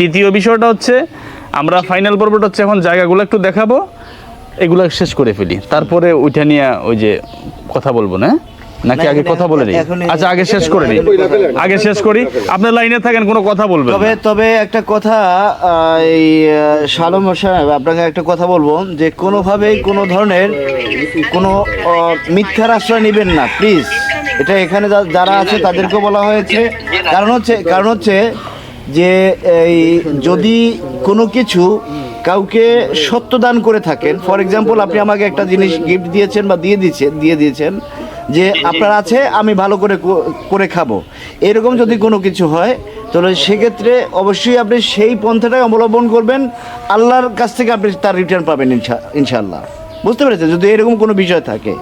তৃতীয় বিষয়টা হচ্ছে আমরা ফাইনাল পর্বটা হচ্ছে এখন জায়গাগুলো একটু দেখাবো এগুলো শেষ করে ফেলি। তারপরে ওইটা নিয়ে ওই যে কথা বলব না নাকি আগে কথা বলে নিই? আচ্ছা আগে শেষ করে নিই। আগে শেষ করি। আপনার লাইনে থাকেন কোনো কথা বলবেন তবে তবে একটা কথা এই শালম সাহেব আপনাকে একটা কথা বলব যে কোনোভাবেই কোনো ধরনের কোনো মিথ্যার আশ্রয় নেবেন না প্লিজ এটা এখানে যারা আছে তাদেরকে বলা হয়েছে। কারণ হচ্ছে কারণ হচ্ছে যে এই যদি কোনো কিছু কাউকে সত্যদান করে থাকেন, ফর এক্সাম্পল আপনি আমাকে একটা জিনিস গিফট দিয়েছেন বা দিয়ে দিয়েছেন দিয়ে দিয়েছেন যে আপনার আছে, আমি ভালো করে করে খাব। এরকম যদি কোনো কিছু হয়, তাহলে সেক্ষেত্রে অবশ্যই আপনি সেই পন্থাটাই অবলম্বন করবেন। আল্লাহর কাছ থেকে আপনি তার রিটার্ন পাবেন ইনশা- ইনশাআল্লাহ। বুঝতে পেরেছেন? যদি এরকম কোনো বিষয় থাকে।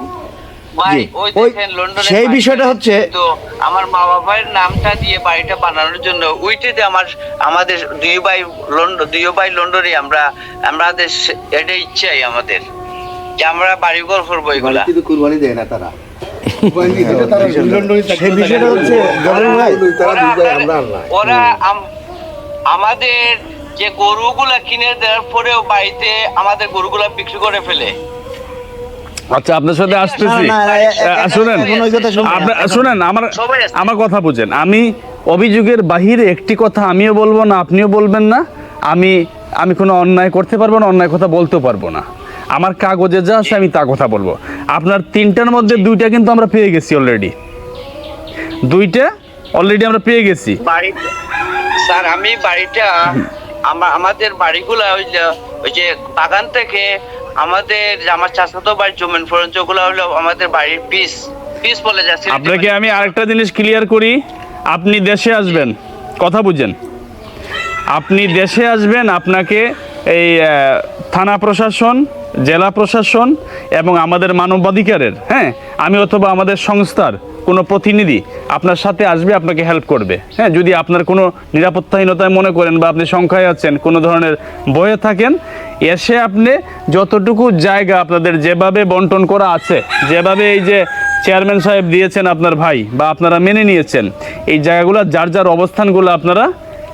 ভাই ওই দেখেন লন্ডনে সেই বিষয়টা হচ্ছে- তো আমার মা বাবার নামটা দিয়ে বাড়িটা বানানোর জন্য। ওইটাতে আমার আমাদের দুই ভাই লন্ডন দুই ভাই লন্ডনে আমরা আমাদের এটাই ইচ্ছাই আমাদের যে আমরা বাড়িঘর করব এগুলা। কিন্তু কুরবানি দেয় না তারা। সেই বিষয়টা হচ্ছে জলিল ভাই ওরা ওরা আমাদের যে গরুগুলা কিনে দেওয়ার পরেও বাড়িতে আমাদের গরুগুলা বিক্রি করে ফেলে। আচ্ছা আপনার সাথে আসতেছি। শুনেন শুনেন আমার আমার কথা বুঝেন। আমি অভিযোগের বাহিরে একটি কথা আমিও বলব না আপনিও বলবেন না। আমি আমি কোনো অন্যায় করতে পারব না অন্যায় কথা বলতেও পারব না। আমার কাগজে যা আছে আমি তা কথা বলব। আপনার তিনটার মধ্যে দুইটা কিন্তু আমরা পেয়ে গেছি অলরেডি দুইটা অলরেডি আমরা পেয়ে গেছি। স্যার আমি বাড়িটা আমাদের বাড়িগুলা ওই যে বাগান থেকে আমাদের আমার চাচাতো বাড়ির জমিন পর্যন্ত ওগুলো হলো আমাদের বাড়ির পিস। পিস বলে যাচ্ছে আপনাকে আমি আরেকটা জিনিস ক্লিয়ার করি আপনি দেশে আসবেন কথা বুঝেন। আপনি দেশে আসবেন আপনাকে এই থানা প্রশাসন জেলা প্রশাসন এবং আমাদের মানবাধিকারের হ্যাঁ? আমি অথবা আমাদের সংস্থার কোনো প্রতিনিধি আপনার সাথে আসবে, আপনাকে হেল্প করবে। হ্যাঁ যদি আপনার কোনো নিরাপত্তাহীনতায় মনে করেন বা আপনি সংখ্যায় আছেন, কোনো ধরনের বয়ে থাকেন, এসে আপনি যতটুকু জায়গা আপনাদের যেভাবে বন্টন করা আছে, যেভাবে এই যে চেয়ারম্যান সাহেব দিয়েছেন আপনার ভাই বা আপনারা মেনে নিয়েছেন, এই জায়গাগুলো, যার যার অবস্থানগুলো আপনারা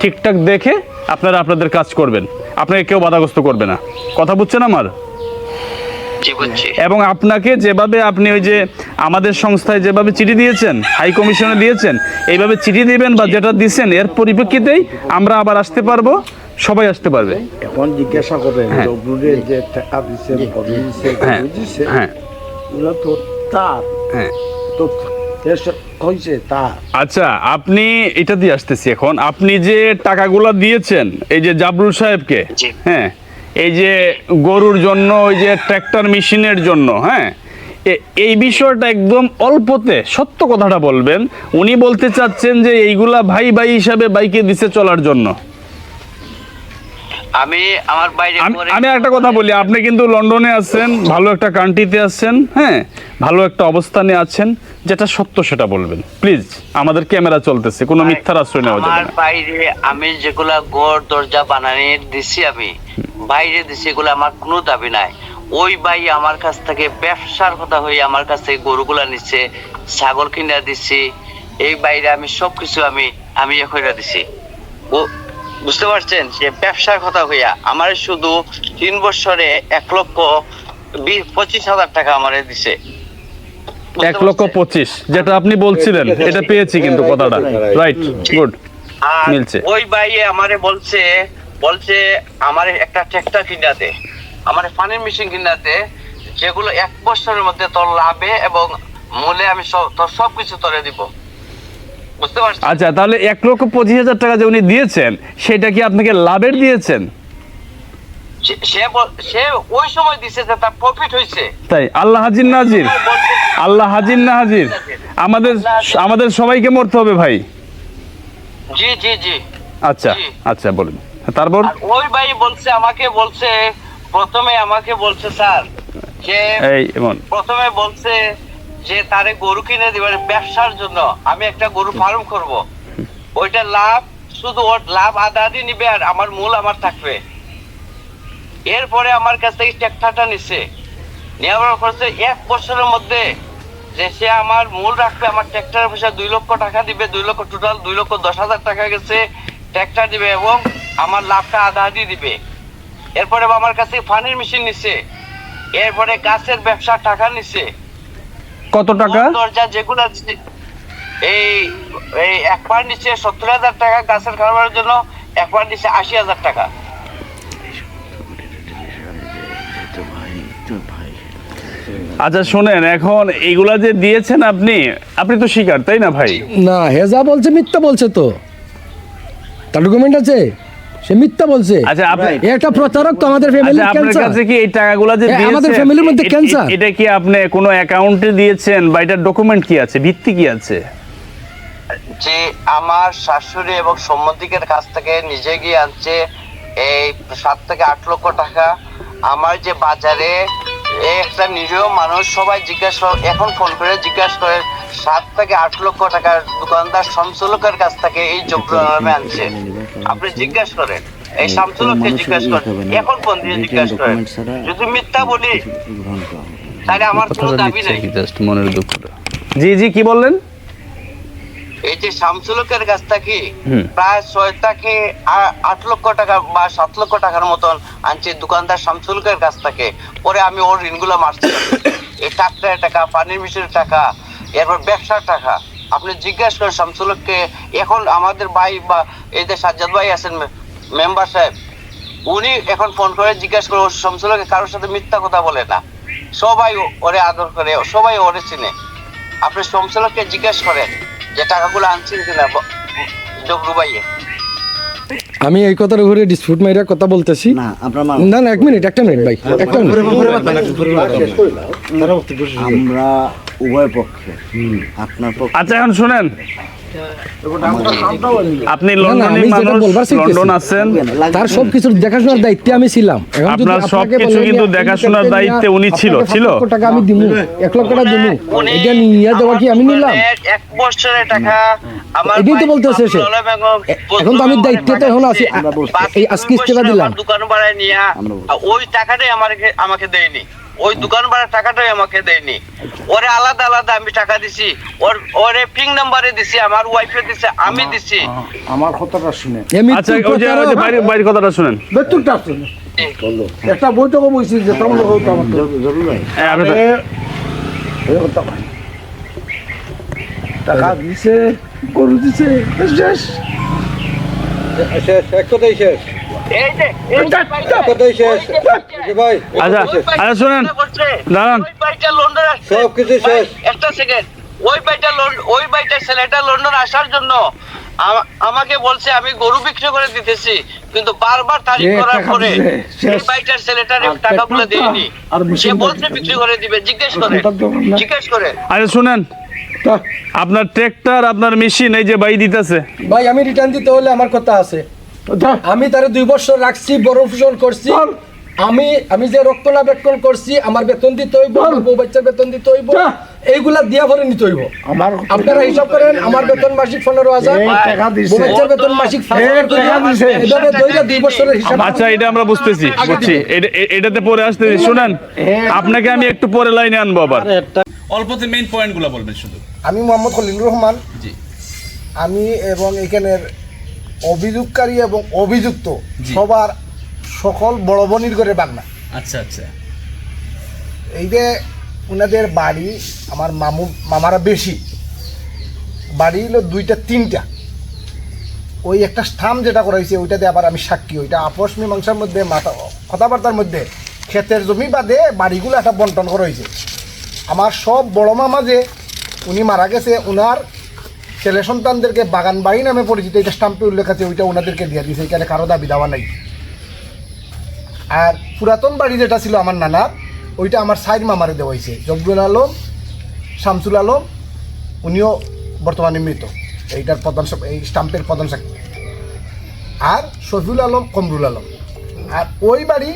ঠিকঠাক দেখে আপনারা আপনাদের কাজ করবেন। আপনাকে কেউ বাধাগ্রস্ত করবে না। কথা বুঝছেন আমার? এবং আপনাকে যেভাবে আপনি ওই যে আমাদের সংস্থায় যেভাবে চিঠি দিয়েছেন হাই কমিশনে দিয়েছেন এইভাবে চিঠি দিবেন বা যেটা দিচ্ছেন এর পরিপ্রেক্ষিতেই আমরা আবার আসতে পারব সবাই আসতে পারবে। এখন জিজ্ঞাসা করবেন হ্যাঁ। যে টাকা দিচ্ছে পদবি দিচ্ছে হ্যাঁ। বুঝছে হ্যাঁ। তো তার। হ্যাঁ। তো তার। আচ্ছা আপনি এটা দিয়ে আসতেছি এখন। আপনি যে টাকাগুলো দিয়েছেন এই যে জাবরুল সাহেবকে হ্যাঁ এই যে গরুর জন্য ওই যে ট্র্যাক্টর মেশিনের জন্য হ্যাঁ? এই বিষয়টা একদম অল্পতে সত্য কথাটা বলবেন উনি বলতে চাচ্ছেন যে এইগুলা ভাই ভাই হিসাবে বাইকে দিছে চলার জন্য। আমি আমার বাইরে আমি একটা কথা বলি আপনি কিন্তু লন্ডনে আছেন ভালো একটা কান্ট্রিতে আছেন হ্যাঁ? ভালো একটা অবস্থানে আছেন যেটা সত্য সেটা বলবেন। প্লিজ আমাদের ক্যামেরা চলতেছে কোনো মিথ্যার আশ্রয় নেওয়া যাবে না। বাইরে আমি যেগুলা ঘর দরজা বানানি দিছি আমি বাইরে দিছি এগুলো আমার কোনো দাবি নাই। ওই ভাই আমার কাছ থেকে ব্যবসার কথা হয়ে আমার কাছ থেকে গরুগুলা নিচ্ছে ছাগল কিনা দিছি এই বাইরে আমি সবকিছু আমি আমি ইয়ে কইরা দিছি। ও বুঝতে পারছেন? যে ব্যবসার কথা হইয়া আমার শুধু তিন বছরে এক লক্ষ বিশ পঁচিশ হাজার টাকা আমারে দিছে। এক লক্ষ পঁচিশ যেটা আপনি বলছিলেন এটা পেয়েছি কিন্তু কথাটা। রাইট গুড মিলছে। ওই ভাই আমারে বলছে বলছে আমার একটা ট্র্যাক্টর কিনাতে আমার পানির মেশিন কিনাতে যেগুলো এক বছরের মধ্যে তোর লাভে এবং মূলে আমি সব তোর সবকিছু তোরে দিব। বুঝতে পারছিস? আচ্ছা তাহলে এক লক্ষ পঁচিশ হাজার টাকা যে উনি দিয়েছেন সেটা কি আপনাকে লাভের দিয়েছেন? সে- সে ওই সময় দিছে যে তার প্রফিট হয়েছে তাই আল্লাহ হাজির না হাজির? আল্লাহ হাজির না হাজির? আমাদের আমাদের সবাইকে মরতে হবে ভাই। জি জি জি। আচ্ছা আচ্ছা বলুন। তারপর? ওই ভাই বলছে আমাকে বলছে প্রথমে আমাকে বলছে স্যার যে এই এমন প্রথমে বলছে যে তারে গরু কিনে দিবে ব্যবসার জন্য আমি একটা গরু ফার্ম করব। ওইটা লাভ শুধু ওর লাভ নিবে আর আমার মূল আমার থাকবে। এরপরে আমার কাছ থেকে ট্র্যাক্টরটা নিচ্ছে নেওয়ার করছে এক বছরের মধ্যে যে সে আমার মূল রাখবে আমার ট্র্যাক্টরের পয়সা দুই লক্ষ টাকা দিবে দুই লক্ষ টোটাল দুই লক্ষ দশ হাজার টাকা গেছে ট্র্যাক্টর দিবে এবং আমার লাভটা আধা আধি দিবে। এরপরে আমার কাছে পানির মেশিন নিছে। এরপরে গাছের ব্যবসার টাকা নিছে। কত টাকা? দরজা যেগুলো আছে, এই এই এক পার নিচে সত্তর হাজার টাকা গাছের খাবারের জন্য এক পার নিচে আশি হাজার টাকা। আচ্ছা শোনেন এখন এইগুলা যে দিয়েছেন আপনি আপনি তো শিকার তাই না ভাই? না হেজা বলছে মিথ্যা বলছে তো। তার ডকুমেন্ট আছে? সে মিথ্যা বলছে। আচ্ছা আপনি একটা প্রতারক তো আমাদের ফ্যামিলির আচ্ছা আপনার কাছে কি এই টাকাগুলা যে হ্যাঁ, দিয়েছেন আমাদের ফ্যামিলির মধ্যে ক্যান্সার। এটা কি আপনি কোনো অ্যাকাউন্টে দিয়েছেন বা এটার ডকুমেন্ট কি আছে? ভিত্তি কি আছে? যে আমার শাশুড়ি এবং সম্বন্ধিকের কাছ থেকে নিজে গিয়ে আনছে এই সাত থেকে আট লক্ষ টাকা। আমার যে বাজারে একটা নিরীহ মানুষ সবাই জিজ্ঞাসা এখন ফোন করে জিজ্ঞাসা করে সাত থেকে আট লক্ষ টাকার দোকানদার শামসুলকের কাছ থেকে এই যোগ্য নামে আনছে। আপনি জিজ্ঞাসা করেন এই শামসুলককে জিজ্ঞাসা করেন এখন ফোন দিয়ে জিজ্ঞাসা করেন। যদি মিথ্যা বলি তাহলে আমার কোনো দাবি নেই। জি জি কি বললেন? এই যে শামসুলকের কাছ থেকে প্রায় ছয় থেকে আট লক্ষ টাকা বা সাত লক্ষ টাকার মতন আনছে দোকানদার শামসুলকের কাছ থেকে পরে আমি ওর ঋণগুলো মারছি। এই ট্রাক্টরের টাকা পানির মিশির টাকা এরপর ব্যবসার টাকা। আপনি জিজ্ঞাসা করেন শামসুলককে এখন আমাদের ভাই বা এই যে সাজ্জাদ ভাই আছেন মেম্বার সাহেব উনি এখন ফোন করে জিজ্ঞাসা করে শামসুলকে কারোর সাথে মিথ্যা কথা বলে না। সবাই ওরে আদর করে সবাই ওরে চিনে। আপনি শামসুলককে জিজ্ঞাসা করেন যে টাকাগুলো কিনা আমি এই কথার উপরে ডিসপিউট মাইরা কথা বলতেছি না আপনার না না এক মিনিট একটা মিনিট ভাই একটা মিনিট আমরা উভয় পক্ষে। আপনার পক্ষে। আচ্ছা এখন শুনেন। আপনি লন্ডনে মানুষ লন্ডন আছেন। তার সব দেখাশোনার দায়িত্বে আমি ছিলাম। আপনার সবকিছু কিন্তু দেখাশোনার দায়িত্বে উনি ছিল, ছিল? টাকা আমি দিমু এক লক্ষ টাকা দিমু। এটা নিয়ে দেওয়া কি আমি নিলাম? এক বছরের টাকা আমার এটাই তো বলতেছে সে। এখন তো আমি দায়িত্বে তো এখন আছি। এই আজকে ইস্তেফা দিলাম। দোকান ভাড়ায় নিয়ে ওই টাকাটাই আমাকে আমাকে দেয়নি। ওই দোকান ভাড়ার টাকাটাই আমাকে দেয়নি। ওরে আলাদা আলাদা আমি টাকা দিছি। ওর ওরে পিং নাম্বারে দিছি আমার ওয়াইফে দিছে আমি দিছি। আমার কথাটা শুনে। আচ্ছা ওই যে ওই যে প্রতারক। বাইরে কথাটা শুনেন। বেতুরটা শুনে একটা বৈঠকও বইছি যে তোমার লোক তো আমার জরুর। ভাই হ্যাঁ, তো- এই কথা টাকা দিছে গরু দিছে শেষ শেষ এক কথাই শেষ। আচ্ছা আচ্ছা শুনেন দাঁড়ান। সব কিছু শেষ। একটা সেকেন্ড ওই ওই ছেলেটা লন্ডন আসার জন্য আমাকে বলছে আমি গরু বিক্রি করে দিতেছি কিন্তু বারবার তারিখ করার টাকা পরে শেষ। ভাইটার ছেলেটার টাকাগুলো পেট্রোলটা, দেয়নি। সে বলছে বিক্রি করে দিবে। জিজ্ঞেস করে। জিজ্ঞেস করে। আরে শুনেন আপনার ট্রেক্টর আপনার মেশিন এই যে বাই দিতেছে। ভাই আমি রিটার্ন দিতে হলে আমার কথা আছে। আমি তারে দুই বছর রাখছি বড় ফসল করছি। আমি আমি যে রক্ষণাবেক্ষণ করছি আমার বেতন দিতে হইব বউ বাচ্চার বেতন দিতে হইব এইগুলা দিয়া ভরে নিতে হইব। আমার আপনারা হিসাব করেন আমার বেতন মাসিক পনেরো হাজার এই টাকা দিছে। বউ বাচ্চার বেতন মাসিক। এভাবে দইরা দুই বছরের হিসাব আচ্ছা এটা আমরা বুঝতেছি বুঝছি। এটা- এটাতে পরে আসতে শুনেন আপনাকে আমি একটু পরে লাইনে আনব আবার। অল্পতে মেইন পয়েন্টগুলো বলবেন শুধু। আমি মোহাম্মদ খলিলুর রহমান। জি। আমি এবং এখানের অভিযোগকারী এবং অভিযুক্ত সবার সকল বড় বনির করে বাগনা আচ্ছা আচ্ছা। এই যে ওনাদের বাড়ি আমার মামু মামারা বেশি বাড়ি হলো দুইটা তিনটা। ওই একটা স্থাম যেটা করা হয়েছে ওইটাতে আবার আমি সাক্ষী। ওইটা আপোষ মীমাংসার মধ্যে মাথা কথাবার্তার মধ্যে ক্ষেতের জমি বাদে বাড়িগুলো একটা বন্টন করা হয়েছে। আমার সব বড় মামা যে উনি মারা গেছে ওনার ছেলে সন্তানদেরকে বাগান বাড়ি নামে পরিচিত, এটা স্টাম্পে উল্লেখ আছে, ওইটা ওনাদেরকে দিয়ে দিয়েছে, এখানে কারও দাবি দেওয়া নাই। আর পুরাতন বাড়ি যেটা ছিল আমার নানার ওইটা আমার সাইড মামারে দেওয়া হয়েছে, জব্দুল আলম, শামসুল আলম, উনিও বর্তমানে মৃত। এইটার প্রধান এই স্টাম্পের প্রধান সাক্ষী আর শফিউল আলম, কমরুল আলম। আর ওই বাড়ি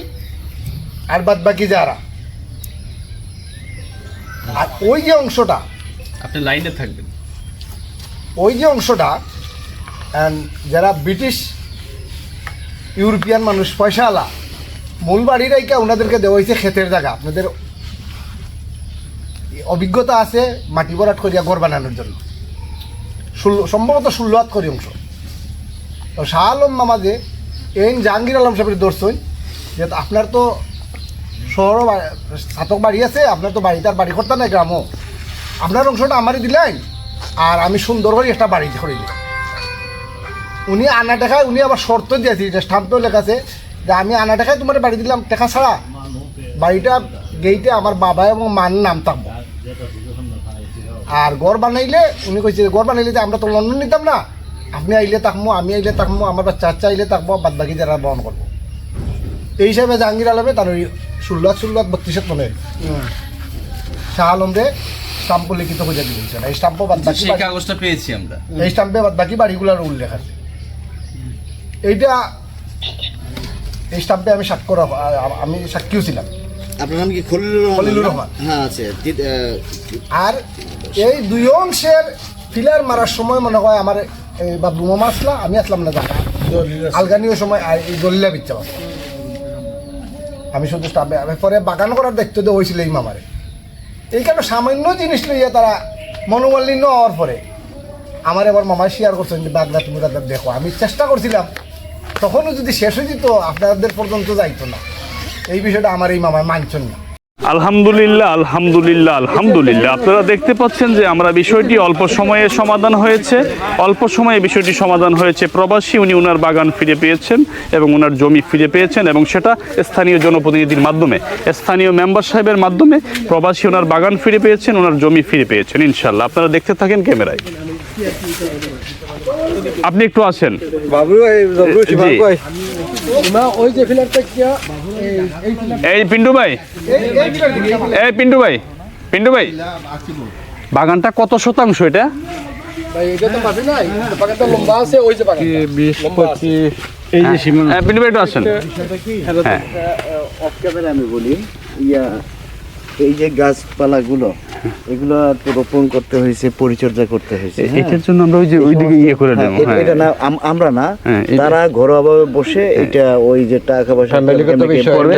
আর বাদ বাকি যারা। আর ওই যে অংশটা আপনি লাইনে থাকবেন। ওই যে অংশটা যারা ব্রিটিশ ইউরোপিয়ান মানুষ, পয়সাওয়ালা, মূল বাড়ির রাইকা ওনাদেরকে দেওয়া হয়েছে ক্ষেতের জায়গা। আপনাদের অভিজ্ঞতা আছে মাটি ভরাট করিয়া ঘর বানানোর জন্য। সম্ভবত ষোলো হাত করি অংশ। তো শাহ আলম মামা যে এই জাহাঙ্গীর আলম সাহেবের দর্শন যে আপনার তো শহর ছাতক বাড়ি আছে, আপনার তো বাড়ি তার বাড়ি করতে নাই, গ্রামও। আপনার অংশটা আমারই দিলেন? আর আমি সুন্দর করে একটা বাড়ি করে দিলাম। উনি আনা টাকায় উনি আবার শর্ত দিয়েছে এটা স্টাম্পেও লেখা আছে যে আমি আনা টাকায় তোমার বাড়ি দিলাম টাকা ছাড়া। বাড়িটা গেইটে আমার বাবা এবং মার নাম থাকব। আর গড় বানাইলে উনি কইছে গড় বানাইলে যে আমরা তো লন্ডন নিতাম না। আপনি আইলে থাকব আমি আইলে থাকব আমার বাচ্চা বাচ্চা আইলে থাকব বাদ বাকি যারা বহন করব। এই হিসাবে জাহাঙ্গীর আলমে তার ওই ষোলো লাখ ষোলো লাখ বত্রিশত মনে শাহ আলম রে স্টাম্প লিখিত হয়ে দিয়েছে এই স্টাম্পও বাদ বাকি সেই কাগজটা পেয়েছি আমরা। এই স্টাম্পে বাদ বাকি বাড়িগুলোর উল্লেখ আছে। এইটা এই স্টাম্পে আমি স্বাক্ষর আমি সাক্ষীও ছিলাম। আপনার নাম কি? খলিলুর রহমান খলিলুর রহমান। হ্যাঁ আছে। আর এই দুই অংশের ফিলার মারার সময় মনে হয় আমার এই বাবু মামা আসলা আমি আসলাম না জানা। আলগানিও সময় আই- এই দলিলা বিচ্ছা আমি শুধু আমি পরে বাগান করার দায়িত্ব দেওয়া হয়েছিল এই মামারে। এই কারণে সামান্য জিনিস লইয়া তারা মনোমালিন্য হওয়ার পরে আমার এবার মামা শেয়ার করছেন যে বাগদা তুমি তাদের দেখো। আমি চেষ্টা করছিলাম। তখনও যদি শেষ হয়ে যেত, আপনাদের পর্যন্ত যাইতো না। এই বিষয়টা আমার এই মামায় মানছেন না। আলহামদুলিল্লাহ আলহামদুলিল্লাহ আলহামদুলিল্লাহ। আপনারা দেখতে পাচ্ছেন যে আমরা বিষয়টি অল্প সময়ে সমাধান হয়েছে। অল্প সময়ে বিষয়টি সমাধান হয়েছে। প্রবাসী উনি ওনার বাগান ফিরে পেয়েছেন এবং ওনার জমি ফিরে পেয়েছেন এবং সেটা স্থানীয় জনপ্রতিনিধির মাধ্যমে, স্থানীয় মেম্বার সাহেবের মাধ্যমে প্রবাসী ওনার বাগান ফিরে পেয়েছেন ওনার জমি ফিরে পেয়েছেন ইনশাল্লাহ আপনারা দেখতে থাকেন ক্যামেরায়। আপনি একটু আসেন এই পিন্টু ভাই এই পিন্টু ভাই পিন্টু ভাই বাগানটা কত শতাংশ এটা ভাই এটা তো মাটি নাই বাগানটা লম্বা আছে ওই যে বাগান বিশ পঁচিশ এই যে সীমানা হ্যাঁ, পিন্টু ভাই একটু আসেন হ্যাঁ আমি বলি ইয়া এই যে গাছপালাগুলো এগুলো তো রোপণ করতে হয়েছে পরিচর্যা করতে হয়েছে হ্যাঁ? এটার জন্য আমরা ওই যে ওইদিকে ইয়ে করে হ্যাঁ, দেবো হ্যাঁ। এটা না আম- আমরা না তারা ঘরোয়াভাবে বসে এটা ওই যে টাকা পয়সা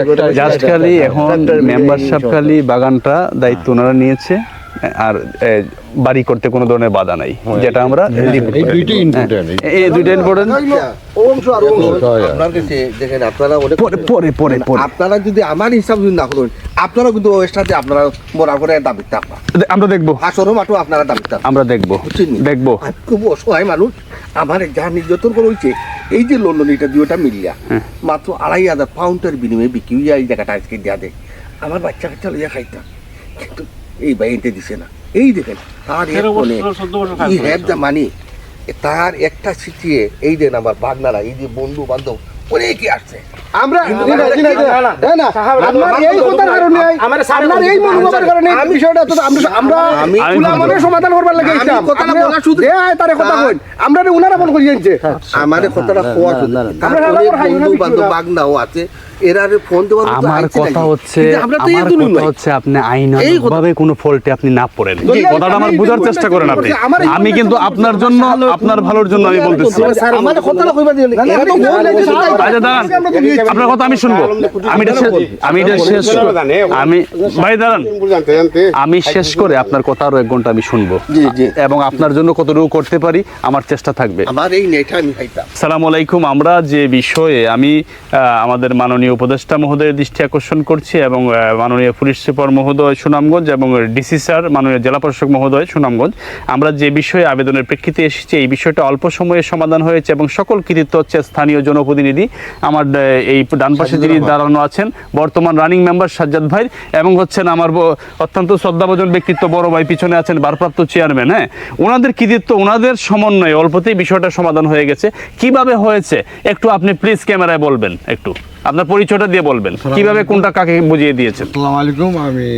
একটা জাজখালি এখন মেম্বারশিপ খালি বাগানটা দায়িত্ব ওনারা নিয়েছে। আর বাড়ি করতে কোনো ধরনের বাধা নাই যেটা আমরা এই দুইটি ইম্পর্টেন্ট হ্যাঁ, এই দুইটা ইম্পর্টেন্ট আপনার কাছে দেখেন আপনারা পরে পরে পরে পরে। আপনারা যদি আমার হিসাব যদি না করেন আপনারা কিন্তু ওই সাথে আপনারা মরা করে দাবি থাকবা আমরা দেখব। আসরও মাঠও আপনারা দাবি থাকবা আমরা দেখব দেখব। খুব অসহায় মানুষ আমার যা নির্যাতন করে হয়েছে এই যে লন্ডন এটা দুইটা মিলিয়া মাত্র আড়াই হাজার পাউন্ডের বিনিময়ে বিক্রি হয়ে যায় এই জায়গাটা আজকে দেওয়া দেয়। আমার বাচ্চা কাচ্চা লইয়া খাইতাম কিন্তু এই বাইনটা দিছে না। এই দেখেন তার ই হ্যাভ দ্য মানি তার একটা সিটিয়ে এই দেন আমার বাগনারা এই যে বন্ধু বান্ধব অনেকে আসছে। আমরা এই কথার কারণে আপনার এই মনোভাবের কারণে বিষয়টা তো আমরা আমরা আমি আমি সমাধান করবার লাগে আমি কথাটা বলা শুধু- তারে কথা কইন। আমরা উনারা ফোন করি জানছে আমার কথাটা কোয়া শুধু। তার আমরা অনেক আবার হাইওয়ে বন্ধু বান্ধব বাগনাও আছে এরা ফোন দেওয়ার আমার কথা হচ্ছে কিন্তু আমরা তো এই আমার দুনিয়া কথা নই। হচ্ছে আপনি এই কথা- কোনো ফল্টে আপনি না পড়েন। কথাটা আমার বোঝার চেষ্টা করেন আপনি। আমি কিন্তু আপনার জন্য আপনার ভালোর জন্য আমি বলতেছি। আমার কথাটা কইবা। আচ্ছা দাঁড়ান আপনার কথা আমি শুনব। আমি এটা শেষ আমি এটা শেষ আমি ভাই দাঁড়ান। আমি শেষ করে আপনার কথা আরও এক ঘণ্টা আমি শুনব। এবং আপনার জন্য কতটুকু করতে পারি আমার চেষ্টা থাকবে। আমার এই নেটা আমি সালাম আলাইকুম। আমরা যে বিষয়ে আমি আমাদের মাননীয় উপদেষ্টা মহোদয়ের দৃষ্টি আকর্ষণ করছি এবং মাননীয় পুলিশ সুপার মহোদয় সুনামগঞ্জ এবং ডিসি স্যার মাননীয় জেলা প্রশাসক মহোদয় সুনামগঞ্জ আমরা যে বিষয়ে আবেদনের প্রেক্ষিতে এসেছি এই বিষয়টা অল্প সময়ে সমাধান হয়েছে এবং সকল কৃতিত্ব হচ্ছে স্থানীয় জনপ্রতিনিধি আমার এই ডান পাশে যিনি দাঁড়ানো আছেন বর্তমান রানিং মেম্বার সাজ্জাদ ভাই এবং হচ্ছেন আমার অত্যন্ত শ্রদ্ধাভাজন ব্যক্তিত্ব বড় ভাই পিছনে আছেন ভারপ্রাপ্ত চেয়ারম্যান হ্যাঁ? ওনাদের কৃতিত্ব ওনাদের সমন্বয়ে অল্পতেই বিষয়টা সমাধান হয়ে গেছে। কীভাবে হয়েছে? একটু আপনি প্লিজ ক্যামেরায় বলবেন একটু। আপনার পরিচয়টা দিয়ে বলবেন। কীভাবে কোনটা কাকে বুঝিয়ে দিয়েছেন? আসসালামু আলাইকুম আমি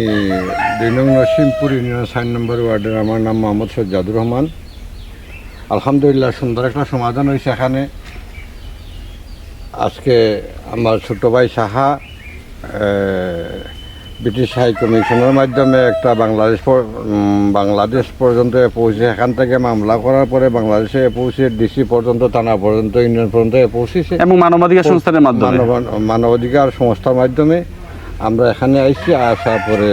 দুই নং নরসিংপুর ইউনিয়ন সাইন নম্বর ওয়ার্ডের আমার নাম মোহাম্মদ সজ্জাদুর রহমান। আলহামদুলিল্লাহ সুন্দর একটা সমাধান হয়েছে এখানে। আজকে আমার ছোট ভাই সাহা ব্রিটিশ হাই কমিশনের মাধ্যমে একটা বাংলাদেশ বাংলাদেশ পর্যন্ত পৌঁছে এখান থেকে মামলা করার পরে বাংলাদেশে পৌঁছে ডিসি পর্যন্ত থানা পর্যন্ত ইউনিয়ন পর্যন্ত পৌঁছেছে। এবং মানবাধিকার সংস্থানের মাধ্যমে? মানবাধিকার সংস্থার মাধ্যমে আমরা এখানে আইছি আসার পরে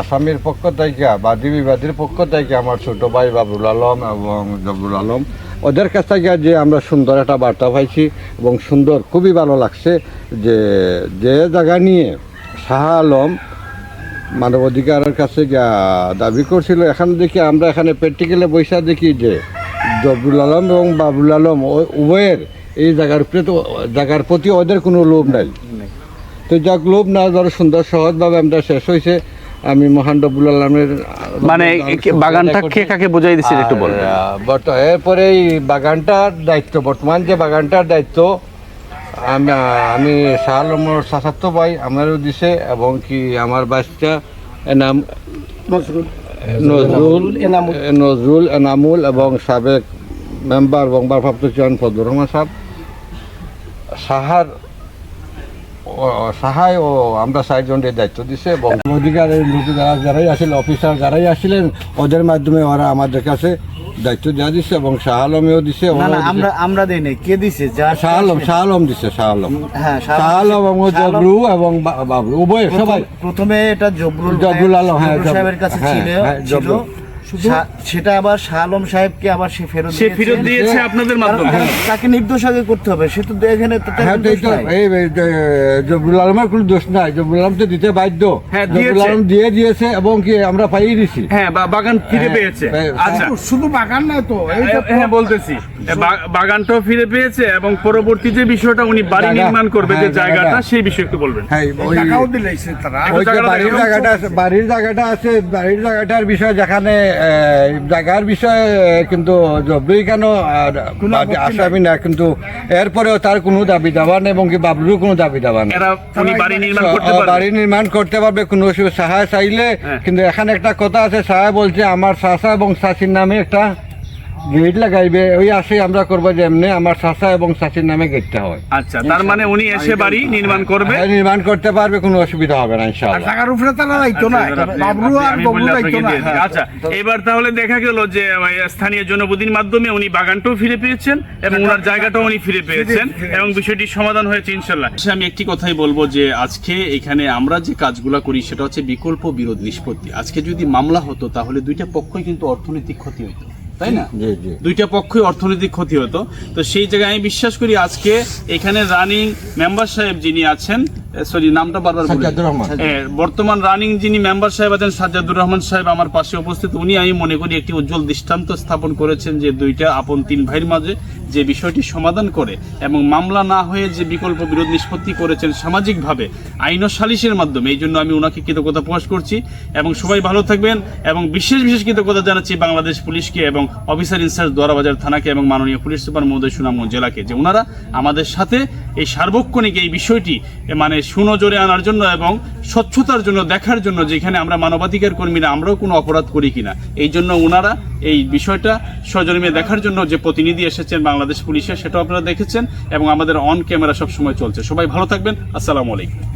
আসামির পক্ষ থেকে বাদী বিবাদীর পক্ষ থেকে আমার ছোট ভাই বাবুল আলম এবং জবুল আলম ওদের কাছ থেকে যে আমরা সুন্দর একটা বার্তা পাইছি এবং সুন্দর খুবই ভালো লাগছে যে যে জায়গা নিয়ে শাহ আলম মানবাধিকারের কাছে গিয়া দাবি করছিল এখানে দেখি আমরা এখানে প্র্যাকটিক্যালে বৈশা দেখি যে জবুল আলম এবং বাবুল আলম ও- উভয়ের এই জায়গার উপরে তো জায়গার প্রতি ওদের কোনো লোভ নাই। তো যাক লোভ না ধরো সুন্দর সহজভাবে আমরা শেষ হয়েছে আমি মহান রবুল আলমের মানে বাগানটা কে কাকে বোঝাই দিচ্ছে একটু বট এরপরে এই বাগানটার দায়িত্ব বর্তমান যে বাগানটার দায়িত্ব আমি আমি শাহ আলমর সাসাত্ত ভাই আমারও দিছে এবং কি আমার বাচ্চা নাম নজরুল। নজরুল এনামুল। এবং সাবেক মেম্বার এবং ভারপ্রাপ্ত চেয়ারম্যান ফজলুর রহমান সাহেব। সাহার সাহায় ও আমরা চারজনের দায়িত্ব দিছে এবং অধিকারের লোক যারা যারাই আসলে অফিসার যারাই আসছিলেন ওদের মাধ্যমে ওরা আমাদের কাছে দায়িত্ব দেওয়া দিচ্ছে এবং শাহ আলমেও দিছে দিছে। আমরা আমরা দেই কে দিছে শাহ আলম শাহ আলম দিছে শাহ আলম হ্যাঁ শাহ আলম এবং জবরু এবং বা- উভয় সবাই প্রথম- এটা জবরুল জবরুল আলম, হ্যাঁ, সাহেবের কাছে ছিল সেটা আবার শাহ আলম সাহেবকে আবার সে ফেরত সে ফেরত দিয়েছে। আপনাদের মাধ্যমে। তাকে নির্দোষ আগে করতে হবে সে তো এখানে হ্যাঁ জবরুল আলমের কোনো দোষ নাই। জবরুল আলম তো দিতে বাধ্য। হ্যাঁ, জবরুল আলম দিয়ে দিয়েছে এবং কি আমরা পাইয়ে দিছি। হ্যাঁ বাগান ফিরে হ্যাঁ, পেয়েছে। আচ্ছা। শুধু বাগান না তো হ্যাঁ বলতেছি। বাগানটাও ফিরে পেয়েছে এবং পরবর্তী যে বিষয়টা উনি বাড়ি নির্মাণ করবে যে জায়গাটা। সেই বিষয়ে একটু বলবেন। হ্যাঁ বাড়ির জায়গাটা আছে বাড়ির জায়গাটা আছে বাড়ির জায়গাটার বিষয় যেখানে জায়গার বিষয়ে কিন্তু জবরুই কেন আসামি না কিন্তু এরপরেও তার কোনো দাবি দাবা নেই এবং কি বাবলুরও কোনো দাবি দাবা নেই। বাড়ি নির্মাণ করতে পারবে? বাড়ি নির্মাণ করতে পারবে কোনো সাহায্য চাইলে। হ্যাঁ। কিন্তু এখানে একটা কথা আছে সাহায্য বলছে আমার সাসা এবং সাসির নামে একটা গেট লাগাইবে ওই আসে আমরা করব যেমনি আমার চাষা এবং চাষির নামে গেটটা হয়। আচ্ছা তার মানে উনি এসে বাড়ি নির্মাণ করবে? হ্যাঁ, নির্মাণ করতে পারবে কোনো অসুবিধা হবে না ইনশাআল্লাহ। টাকার উপরে তারা দায়িত্ব না বাবলু আর আমি ববলু বললে দায়িত্ব আপনাকে না। দিয়ে দিই। আচ্ছা এবার তাহলে দেখা গেল যে স্থানীয় জনপ্রতিনিধির মাধ্যমে উনি বাগানটাও ফিরে পেয়েছেন এবং ওনার জায়গাটাও উনি ফিরে পেয়েছেন এবং বিষয়টি সমাধান হয়েছে ইনশাল্লাহ আমি একটি কথাই বলব যে আজকে এখানে আমরা যে কাজগুলো করি সেটা হচ্ছে বিকল্প বিরোধ নিষ্পত্তি। আজকে যদি মামলা হতো তাহলে দুইটা পক্ষই কিন্তু অর্থনৈতিক ক্ষতি হতো। তাই না? দুইটা পক্ষই অর্থনৈতিক ক্ষতি হতো। তো সেই জায়গায় আমি বিশ্বাস করি আজকে এখানে রানিং মেম্বার সাহেব যিনি আছেন সরি নামটা বারবার বর্তমান রানিং যিনি মেম্বার সাহেব আছেন সাজ্জাদুর রহমান সাহেব আমার পাশে উপস্থিত উনি আমি মনে করি একটি উজ্জ্বল দৃষ্টান্ত স্থাপন করেছেন যে দুইটা আপন তিন ভাইয়ের মাঝে যে বিষয়টি সমাধান করে এবং মামলা না হয়ে যে বিকল্প বিরোধ নিষ্পত্তি করেছেন সামাজিকভাবে আইন ও সালিশের মাধ্যমে এই জন্য আমি ওনাকে কৃতজ্ঞতা প্রকাশ করছি। এবং সবাই ভালো থাকবেন এবং বিশেষ বিশেষ কৃতজ্ঞতা জানাচ্ছি বাংলাদেশ পুলিশকে এবং অফিসার ইনচার্জ দোয়ারাবাজার থানাকে এবং মাননীয় পুলিশ সুপার মহোদয় সুনামগঞ্জ জেলাকে যে ওনারা আমাদের সাথে এই সার্বক্ষণিক এই বিষয়টি মানে সুনজরে আনার জন্য এবং স্বচ্ছতার জন্য দেখার জন্য যেখানে আমরা মানবাধিকার কর্মীরা, আমরাও কোনো অপরাধ করি কিনা, এই জন্য ওনারা এই বিষয়টা সজরিমে দেখার জন্য যে প্রতিনিধি এসেছেন বাংলাদেশ পুলিশের সেটাও আপনারা দেখেছেন এবং আমাদের অন ক্যামেরা সবসময় চলছে। সবাই ভালো থাকবেন। আসসালামু আলাইকুম।